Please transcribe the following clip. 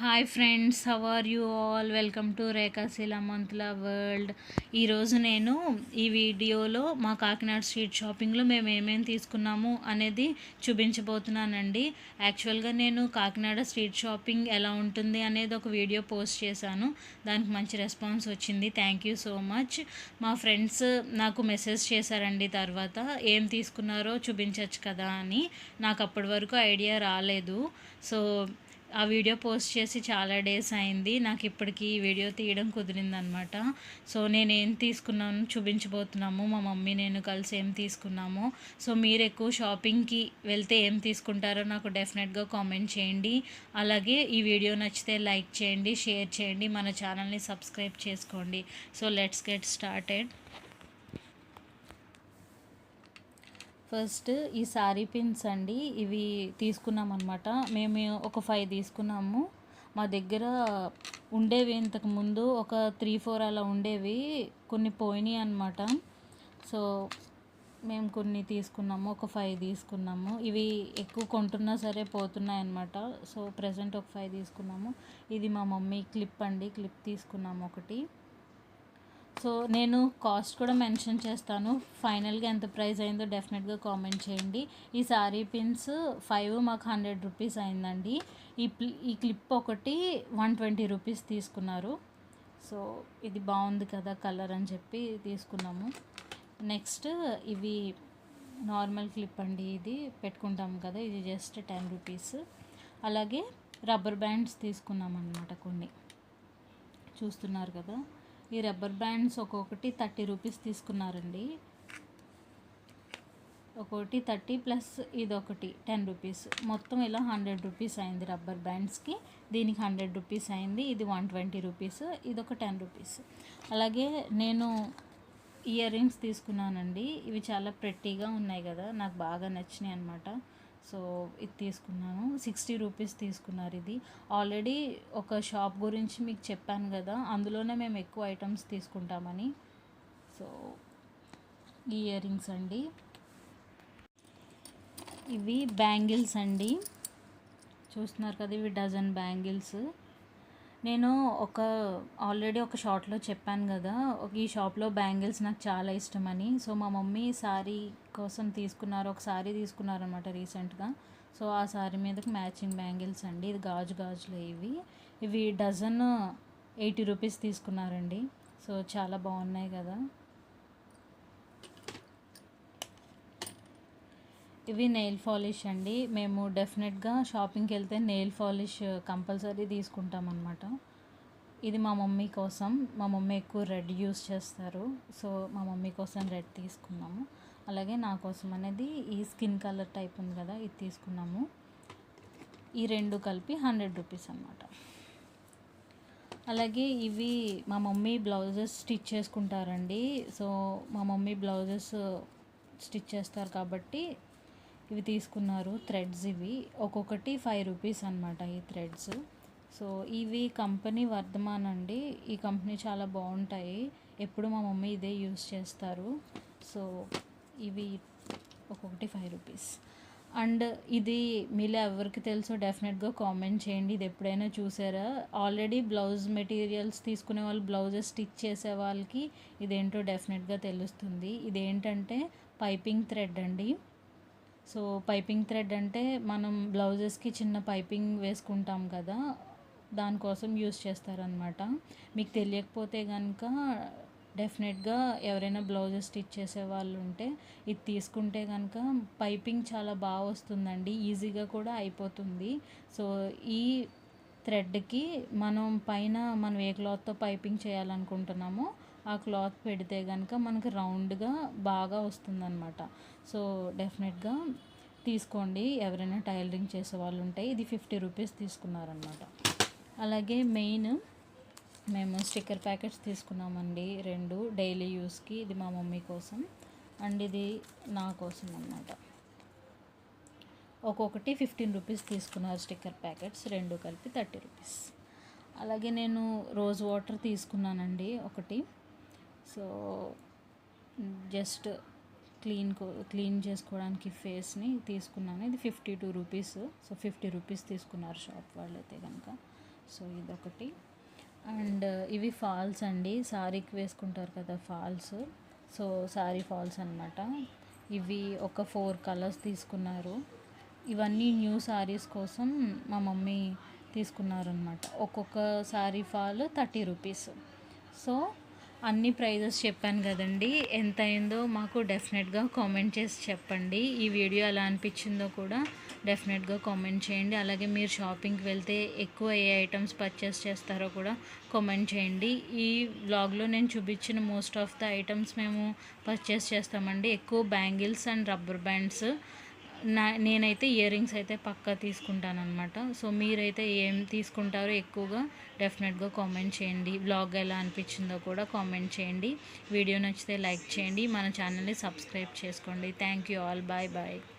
Hi friends how are you all welcome to Rekhasheela మంత్ల world ఈరోజు నేను ఈ వీడియోలో మా కాకినాడ స్ట్రీట్ షాపింగ్లో మేము ఏమేమి తీసుకున్నాము అనేది చూపించబోతున్నానండి. యాక్చువల్గా నేను కాకినాడ స్ట్రీట్ షాపింగ్ ఎలా ఉంటుంది అనేది ఒక వీడియో పోస్ట్ చేశాను. దానికి మంచి రెస్పాన్స్ వచ్చింది. థ్యాంక్ యూ సో మచ్ మా ఫ్రెండ్స్ నాకు మెసేజ్ చేశారండి తర్వాత ఏం తీసుకున్నారో చూపించవచ్చు కదా అని. నాకు అప్పటి వరకు ఐడియా రాలేదు. సో ఆ వీడియో పోస్ట్ చేసి చాలా డేస్ అయింది. నాకు ఇప్పటికీ ఈ వీడియో తీయడం కుదిరిందనమాట సో నేను ఏం తీసుకున్నాను చూపించబోతున్నాము. మా మమ్మీ నేను కలిసి ఏం తీసుకున్నాము. సో మీరు ఎక్కువ షాపింగ్కి వెళ్తే ఏం తీసుకుంటారో నాకు డెఫినెట్గా కామెంట్ చేయండి. అలాగే ఈ వీడియో నచ్చితే లైక్ చేయండి షేర్ చేయండి మన ఛానల్ని సబ్స్క్రైబ్ చేసుకోండి. So let's get started. First ఈ సారీ పిన్స్ అండి ఇవి తీసుకున్నాం అనమాట మేము ఒక ఫైవ్ తీసుకున్నాము. మా దగ్గర ఉండేవి ఇంతకుముందు ఒక త్రీ ఫోర్ అలా ఉండేవి. కొన్ని పోయినాయి అనమాట సో మేము కొన్ని తీసుకున్నాము ఒక ఫైవ్ తీసుకున్నాము. ఇవి ఎక్కువ కొంటున్నా సరే పోతున్నాయి అనమాట సో ప్రజెంట్ ఒక ఫైవ్ తీసుకున్నాము. ఇది మా మమ్మీ క్లిప్ అండి క్లిప్ తీసుకున్నాము ఒకటి. సో నేను కాస్ట్ కూడా మెన్షన్ చేస్తాను. ఫైనల్గా ఎంత ప్రైస్ అయిందో డెఫినెట్గా కామెంట్ చేయండి. ఈ సారీ పిన్స్ ఫైవ్ మాకు హండ్రెడ్ రూపీస్ అయిందండి. ఈ ఈ క్లిప్ ఒకటి వన్ ట్వంటీ రూపీస్ తీసుకున్నారు. సో ఇది బాగుంది కదా కలర్ అని చెప్పి తీసుకున్నాము. నెక్స్ట్ ఇవి నార్మల్ క్లిప్ అండి ఇది. పెట్టుకుంటాం కదా ఇది జస్ట్ టెన్ రూపీస్ అలాగే రబ్బర్ బ్యాండ్స్ తీసుకున్నాం అన్నమాట కొన్ని. చూస్తున్నారు కదా? ఈ రబ్బర్ బ్యాండ్స్ ఒక్కొక్కటి థర్టీ రూపీస్ తీసుకున్నారండి. ఒక్కొక్కటి థర్టీ ప్లస్ ఇది ఒకటి టెన్ రూపీస్. మొత్తం ఇలా హండ్రెడ్ రూపీస్ అయింది రబ్బర్ బ్యాండ్స్కి. దీనికి హండ్రెడ్ రూపీస్ అయింది ఇది వన్ ట్వంటీ రూపీస్ ఇది ఒక టెన్ రూపీస్. అలాగే నేను ఇయర్ రింగ్స్ తీసుకున్నానండి. ఇవి చాలా ప్రెట్టీగా ఉన్నాయి కదా నాకు బాగా నచ్చినాయి అనమాట సో ఇది తీసుకున్నాను. సిక్స్టీ రూపీస్ తీసుకున్నారు ఇది. ఆల్రెడీ ఒక షాప్ గురించి మీకు చెప్పాను కదా అందులోనే మేము ఎక్కువ ఐటమ్స్ తీసుకుంటామని. సో ఈ ఇయర్ రింగ్స్ అండి. ఇవి బ్యాంగిల్స్ అండి. చూస్తున్నారు కదా ఇవి డజన్ బ్యాంగిల్స్. నేను ఒక ఆల్రెడీ ఒక షార్ట్లో చెప్పాను కదా ఈ షాప్లో బ్యాంగిల్స్ నాకు చాలా ఇష్టమని. సో మా మమ్మీ శారీ కోసం తీసుకున్నారు ఒక శారీ తీసుకున్నారనమాట రీసెంట్గా సో ఆ శారీ మీదకి మ్యాచింగ్ బ్యాంగిల్స్ అండి. ఇది గాజు గాజులు ఇవి. ఇవి డజన్ ఎయిటీ రూపీస్ తీసుకున్నారండి. సో చాలా బాగున్నాయి కదా. ఇవి నెయిల్ పాలిష్ అండి. మేము డెఫినెట్గా షాపింగ్కి వెళ్తే నెయిల్ పాలిష్ కంపల్సరీ తీసుకుంటాం అనమాట ఇది మా మమ్మీ కోసం. మా మమ్మీ ఎక్కువ రెడ్ యూస్ చేస్తారు. సో మా మమ్మీ కోసం రెడ్ తీసుకున్నాము. అలాగే నా కోసం అనేది ఈ స్కిన్ కలర్ టైప్ ఉంది కదా ఇది తీసుకున్నాము. ఈ రెండు కలిపి హండ్రెడ్ రూపీస్ అనమాట అలాగే ఇవి మా మమ్మీ బ్లౌజెస్ స్టిచ్ చేసుకుంటారండి. సో మా మమ్మీ బ్లౌజెస్ స్టిచ్ చేస్తారు కాబట్టి ఇవి తీసుకున్నారు థ్రెడ్స్ ఇవి. ఒక్కొక్కటి ఫైవ్ రూపీస్ అనమాట ఈ థ్రెడ్స్ సో ఇవి కంపెనీ వర్ధమాన్ అండి. ఈ కంపెనీ చాలా బాగుంటాయి. ఎప్పుడు మా మమ్మీ ఇదే యూస్ చేస్తారు. సో ఇవి ఒక్కొక్కటి ఫైవ్ రూపీస్ అండ్ ఇది మీలో ఎవరికి తెలుసో డెఫినెట్గా కామెంట్ చేయండి. ఇది ఎప్పుడైనా చూసారా? ఆల్రెడీ బ్లౌజ్ మెటీరియల్స్ తీసుకునే వాళ్ళు బ్లౌజెస్ స్టిచ్ చేసే వాళ్ళకి ఇదేంటో డెఫినెట్గా తెలుస్తుంది. ఇదేంటంటే పైపింగ్ థ్రెడ్ అండి. సో పైపింగ్ థ్రెడ్ అంటే మనం బ్లౌజెస్కి చిన్న పైపింగ్ వేసుకుంటాం కదా దానికోసం యూస్ చేస్తారనమాట మీకు తెలియకపోతే కనుక డెఫినెట్గా ఎవరైనా బ్లౌజెస్ స్టిచ్ చేసే వాళ్ళు ఉంటే ఇది తీసుకుంటే కనుక పైపింగ్ చాలా బాగా వస్తుందండి ఈజీగా కూడా అయిపోతుంది. సో ఈ థ్రెడ్కి మనం పైన మనం ఏ క్లాత్తో పైపింగ్ చేయాలనుకుంటున్నామో ఆ క్లాత్ పెడితే కనుక మనకి రౌండ్గా బాగా వస్తుందన్నమాట. సో డెఫినెట్గా తీసుకోండి. ఎవరైనా టైలరింగ్ చేసే వాళ్ళు ఉంటే ఇది ఫిఫ్టీ రూపీస్ తీసుకున్నారనమాట అలాగే మెయిన్ మేము స్టిక్కర్ ప్యాకెట్స్ తీసుకున్నామండి. రెండు డైలీ యూస్కి. ఇది మా మమ్మీ కోసం. అండ్ ఇది నా కోసం అనమాట ఒక్కొక్కటి ఫిఫ్టీన్ రూపీస్ తీసుకున్నారు స్టిక్కర్ ప్యాకెట్స్. రెండు కలిపి థర్టీ రూపీస్. అలాగే నేను రోజ్ వాటర్ తీసుకున్నానండి. ఒకటి సో జస్ట్ క్లీన్ క్లీన్ చేసుకోవడానికి ఫేస్ని తీసుకున్నాను. ఇది fifty two rupees. So fifty rupees తీసుకున్నారు షాప్ వాళ్ళు అయితే కనుక సో ఇదొకటి. అండ్ ఇవి ఫాల్స్ అండి. శారీకి వేసుకుంటారు కదా ఫాల్స్. సో శారీ ఫాల్స్ అనమాట ఇవి ఒక ఫోర్ కలర్స్ తీసుకున్నారు. ఇవన్నీ న్యూ శారీస్ కోసం మా మమ్మీ తీసుకున్నారనమాట ఒక్కొక్క sari fall thirty rupees. So అన్ని ప్రైజెస్ చెప్పాను కదండి. ఎంత అయిందో మాకు డెఫినెట్గా కామెంట్ చేసి చెప్పండి. ఈ వీడియో ఎలా అనిపించిందో కూడా డెఫినెట్గా కామెంట్ చేయండి. అలాగే మీరు షాపింగ్కి వెళ్తే ఎక్కువ ఏ ఐటమ్స్ పర్చేస్ చేస్తారో కూడా కామెంట్ చేయండి. ఈ బ్లాగ్లో నేను చూపించిన మోస్ట్ ఆఫ్ ద ఐటమ్స్ మేము పర్చేస్ చేస్తామండి. ఎక్కువ బ్యాంగిల్స్ అండ్ రబ్బర్ బ్యాండ్స్ నా నేనైతే ఇయర్ రింగ్స్ అయితే పక్కా తీసుకుంటాను అనమాట సో మీరైతే ఏం తీసుకుంటారో ఎక్కువగా డెఫినెట్గా కామెంట్ చేయండి. బ్లాగ్ ఎలా అనిపించిందో కూడా కామెంట్ చేయండి. వీడియో నచ్చితే లైక్ చేయండి. మన ఛానల్ని సబ్స్క్రైబ్ చేసుకోండి. Thank you all. Bye bye.